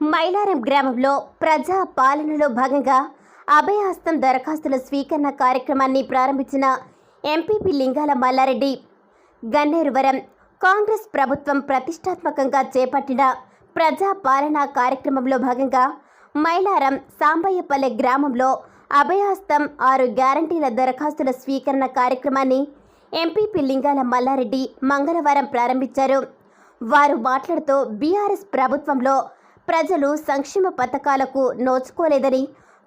మైలారం గ్రామంలో ప్రజా పాలనలో భాగంగా అభయహస్తం దరఖాస్తుల స్వీకరణ కార్యక్రమాన్ని ప్రారంభించిన ఎంపీపీ లింగాల మల్లారెడ్డి. గన్నేరువరం కాంగ్రెస్ ప్రభుత్వం ప్రతిష్టాత్మకంగా చేపట్టిన ప్రజా పాలన కార్యక్రమంలో భాగంగా మైలారం సాంబయ్యపల్లె గ్రామంలో అభయహస్తం ఆరు గ్యారంటీల దరఖాస్తుల స్వీకరణ కార్యక్రమాన్ని ఎంపీపీ లింగాల మల్లారెడ్డి మంగళవారం ప్రారంభించారు. వారు మాట్లాడుతూ బీఆర్ఎస్ ప్రభుత్వంలో ప్రజలు సంక్షేమ పథకాలకు నోచుకోలేదని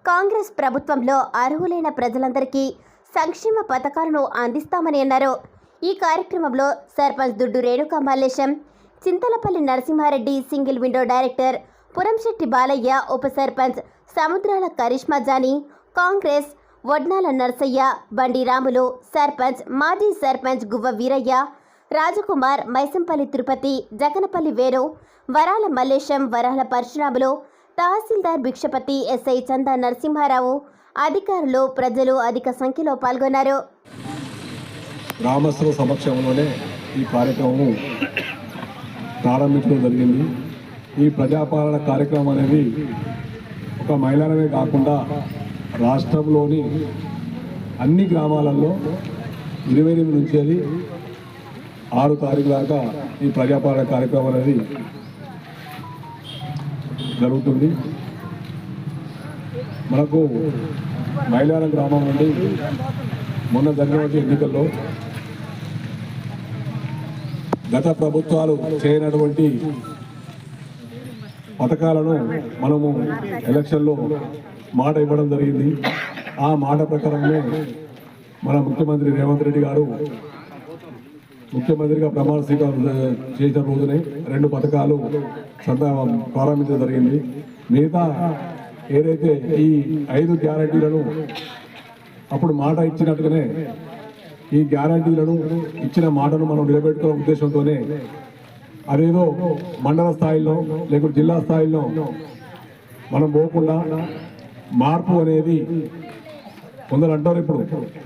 కాంగ్రెస్ ప్రభుత్వంలో అర్హులైన ప్రజలందరికీ సంక్షేమ పథకాలను అందిస్తామని అన్నారు. ఈ కార్యక్రమంలో sarpanch Duddu Renuka Mallesham Chintalapalli Narasimhareddy single window director Puramshetti Balaiah ఉప సర్పంచ్ సముద్రాల కరిష్మా జానీ కాంగ్రెస్ వడ్నాల నర్సయ్య బండి రాములు సర్పంచ్ మాజీ సర్పంచ్ గువ్వ వీరయ్య రాజకుమార్ మైసంపల్లి తిరుపతి జగనపల్లి వేణు వరాల మల్లేశం వరాల పరశురాములు తహసీల్దార్ భిక్షపతి ఎస్ఐ చందా నరసింహారావు అధికారులు ప్రజలు అధిక సంఖ్యలో పాల్గొన్నారు. గ్రామస్తుల సమక్షంలోనే ఈ కార్యక్రమం ప్రారంభించడం జరిగింది. ఈ ప్రజాపాలన కార్యక్రమం అనేది ఒక మహిళలమే కాకుండా రాష్ట్రంలోని అన్ని గ్రామాలలో ఇరవై ఎనిమిది నుంచి అది ఆరు తారీఖు దాకా ఈ ప్రజాపాలన కార్యక్రమం అనేది జరుగుతుంది. మనకు మైలారం గ్రామం నుండి మొన్న జరిగినటువంటి ఎన్నికల్లో గత ప్రభుత్వాలు చేయనటువంటి పథకాలను మనము ఎలక్షన్లో మాట ఇవ్వడం జరిగింది. ఆ మాట ప్రకారమే మన ముఖ్యమంత్రి రేవంత్ రెడ్డి గారు ముఖ్యమంత్రిగా ప్రమాణ స్వీకారం చేసిన రోజునే రెండు పథకాలు సంత ప్రారంభించడం జరిగింది. మిగతా ఏదైతే ఈ ఐదు గ్యారంటీలను అప్పుడు మాట ఇచ్చినట్టుగానే ఈ గ్యారంటీలను ఇచ్చిన మాటను మనం నిలబెట్టుకునే ఉద్దేశంతోనే అదేదో మండల స్థాయిలో లేకుంటే జిల్లా స్థాయిలో మనం పోకుండా మార్పు అనేది కొందరు అంటారు ఇప్పుడు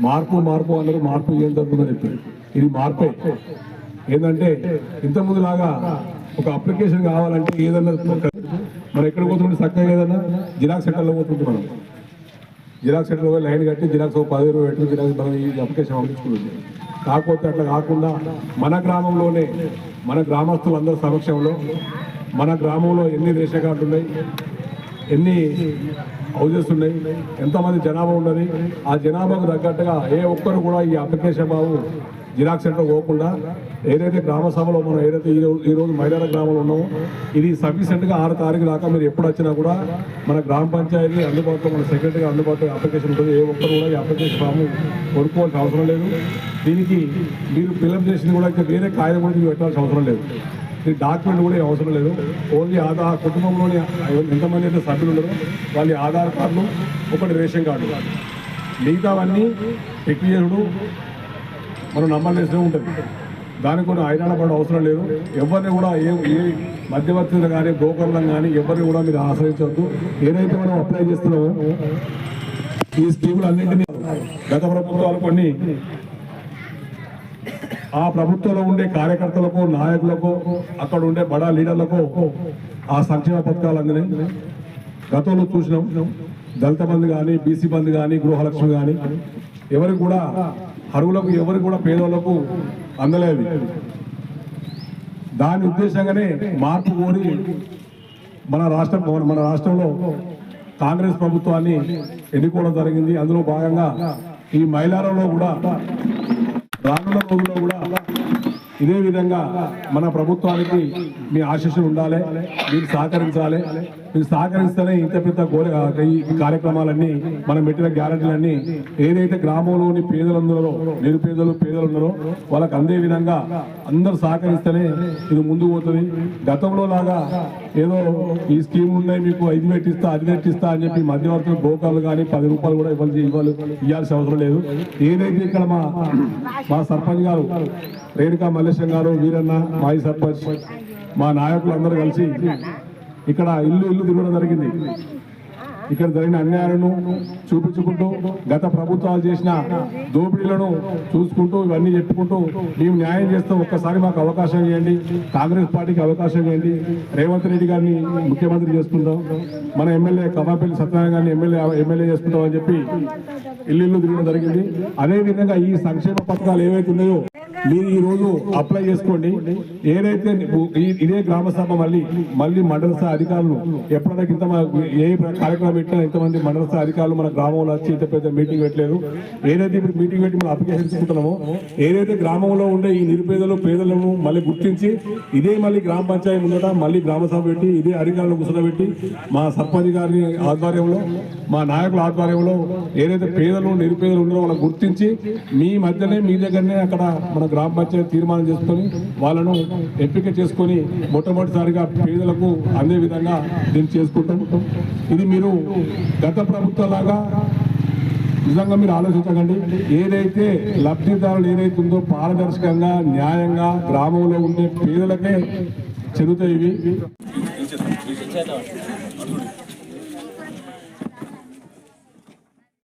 మార్పు మార్పు అందరూ మార్పు ఏం జరుగుతుందని చెప్పి. ఇది మార్పే. ఏంటంటే ఇంతకుముందు లాగా ఒక అప్లికేషన్ కావాలంటే ఏదన్నా మనం ఎక్కడ పోతుంటే చక్కగా ఏదన్నా? జిరాక్స్ సెంటర్లో పోతుంటే మనం. జిరాక్స్ సెంటర్లో లైన్ కట్టి జిరాక్స్ ఒక పది రూపాయలు పెట్టి జిరాక్స్ మనం ఈ అప్లికేషన్ పంపించుకుంటుంది కాకపోతే అట్లా కాకుండా మన గ్రామంలోనే మన గ్రామస్తులందరి సమక్షంలో మన గ్రామంలో ఎన్ని రేషన్ కార్డులు ఉన్నాయి? ఎన్ని హౌజెస్ ఉన్నాయి? ఎంతమంది జనాభా ఉన్నది? ఆ జనాభాకు తగ్గట్టుగా ఏ ఒక్కరు కూడా ఈ అప్లికేషన్ బాబు జిరాక్స్ సెంటర్ పోకుండా ఏదైతే గ్రామ సభలో మనం ఏదైతే ఈ రోజు ఈ మహిళల గ్రామంలో ఉన్నామో ఇది సఫిషియెంట్గా ఆరు తారీఖు దాకా మీరు ఎప్పుడు వచ్చినా కూడా మన గ్రామ పంచాయతీ అందుబాటులో మన సెక్రటరీగా అందుబాటులో అప్లికేషన్ ఉంటుంది. ఏ ఒక్కరు కూడా ఈ అప్లికేషన్ ఫామ్ కొనుక్కోవాల్సిన అవసరం లేదు. దీనికి మీరు ఫిలప్ చేసింది కూడా అయితే వేరే కాయ కూడా పెట్టాల్సిన అవసరం లేదు. డాక్యుమెంట్ కూడా అవసరం లేదు. ఓన్లీ ఆధార్ కుటుంబంలోని ఎంతమంది అయితే సభ్యులు ఉన్నారో వాళ్ళ ఆధార్ కార్డులు ఒకటి రేషన్ కార్డు. మిగతావన్నీ టెక్నీషియనుడు మనం నమ్మలేసే ఉంటుంది దానికి కొన్ని ఐరాణ పడ అవసరం లేదు. ఎవరిని కూడా ఏ ఏ మధ్యవర్తులు కానీ బ్రోకర్లను కానీ ఎవరిని కూడా మీరు ఆశ్రయించవద్దు. ఏదైతే మనం అప్లై చేస్తున్నామో ఈ స్కీములు అన్నింటినీ గత ప్రభుత్వాలు కొన్ని ఆ ప్రభుత్వంలో ఉండే కార్యకర్తలకు నాయకులకు అక్కడ ఉండే బడా లీడర్లకు ఆ సంక్షేమ పథకాలు అందినాయి. గతంలో చూసినాం. దళిత బంధు కానీ బీసీ బంధు కానీ గృహలక్ష్మి కానీ ఎవరికి కూడా అరువులకు ఎవరికి కూడా పేదోళ్ళకు అందలేదు. దాని ఉద్దేశంగానే మార్పు కోరి మన రాష్ట్రం మన రాష్ట్రంలో కాంగ్రెస్ ప్రభుత్వాన్ని ఎన్నుకోవడం జరిగింది. అందులో భాగంగా ఈ మైలారంలో కూడా రానున్న రోజుల్లో కూడా ఇదే విధంగా మన ప్రభుత్వానికి మీ ఆశీస్సులు ఉండాలి మీరు సహకరించాలి. మీరు సహకరిస్తేనే ఇంత పెద్ద గోల ఈ కార్యక్రమాలన్నీ మనం పెట్టిన గ్యారంటీలన్నీ ఏదైతే గ్రామంలోని పేదలందరో నిరుపేదలు పేదలు ఉన్నారో వాళ్ళకి అందే విధంగా అందరూ సహకరిస్తేనే ఇది ముందు పోతుంది. గతంలో లాగా ఏదో ఈ స్కీమ్ ఉన్నాయి మీకు ఐదు పెట్టిస్తా అది పెట్టిస్తా అని చెప్పి మధ్యవర్తులు గోకాలు కానీ పది రూపాయలు కూడా ఇవ్వాలి ఇవ్వాలి ఇవ్వాల్సిన అవసరం లేదు. ఏదైతే ఇక్కడ మా మా సర్పంచ్ గారు రేణుకా మల్లేశం గారు వీరన్న మాజీ సర్పంచ్ మా నాయకులు అందరూ కలిసి ఇక్కడ ఇల్లు ఇల్లు తిరగడం జరిగింది. ఇక్కడ జరిగిన అన్యాయాలను చూపించుకుంటూ గత ప్రభుత్వాలు చేసిన దోపిడీలను చూసుకుంటూ ఇవన్నీ చెప్పుకుంటూ మేము న్యాయం చేస్తాం ఒక్కసారి మాకు అవకాశం ఇవ్వండి. కాంగ్రెస్ పార్టీకి అవకాశం ఇవ్వండి. రేవంత్ రెడ్డి గారిని ముఖ్యమంత్రి చేసుకుంటాం మన ఎమ్మెల్యే కమాపల్లి సత్యనారాయణ గారిని ఎమ్మెల్యే ఎమ్మెల్యే చేసుకుంటాం అని చెప్పి ఇల్లు ఇల్లు తిరగడం జరిగింది. అదే విధంగా ఈ సంక్షేమ పథకాలు ఏవైతే ఉన్నాయో మీరు ఈ రోజు అప్లై చేసుకోండి. ఏదైతే ఈ- ఇదే గ్రామ సభ మళ్ళీ మళ్ళీ మండల స్థాయి అధికారులు ఎప్పుడైనా ఇంత ఏ కార్యక్రమం పెట్టినా ఇంతమంది మండల స్థాయి అధికారులు మన గ్రామంలో వచ్చి ఇంత పెద్ద మీటింగ్ పెట్టలేదు ఏదైతే ఇప్పుడు మీటింగ్ పెట్టి మనం అప్లికేషన్ తీసుకుంటున్నామో ఏదైతే గ్రామంలో ఉండే ఈ నిరుపేదలు పేదలను మళ్ళీ గుర్తించి ఇదే మళ్ళీ గ్రామ పంచాయతీ ముందట మళ్ళీ గ్రామ సభ పెట్టి ఇదే అధికారులు కూర్చోబెట్టి మా సర్పంచ్ గారి ఆధ్వర్యంలో మా నాయకుల ఆధ్వర్యంలో ఏదైతే పేదలు నిరుపేదలు ఉన్నారో వాళ్ళని గుర్తించి మీ మధ్యనే మీ దగ్గరనే అక్కడ మన గ్రామ పంచాయతీ తీర్మానం చేసుకొని వాళ్ళను ఎంపిక చేసుకొని మొట్టమొదటిసారిగా పేదలకు అందే విధంగా దీన్ని చేసుకుంటాం. ఇది మీరు గత ప్రభుత్వంలాగా నిజంగా మీరు ఆలోచించకండి. ఏదైతే లబ్ధిదారులు ఏదైతే ఉందో పారదర్శకంగా న్యాయంగా గ్రామంలో ఉండే పేదలకే చెందుతాయి ఇవి.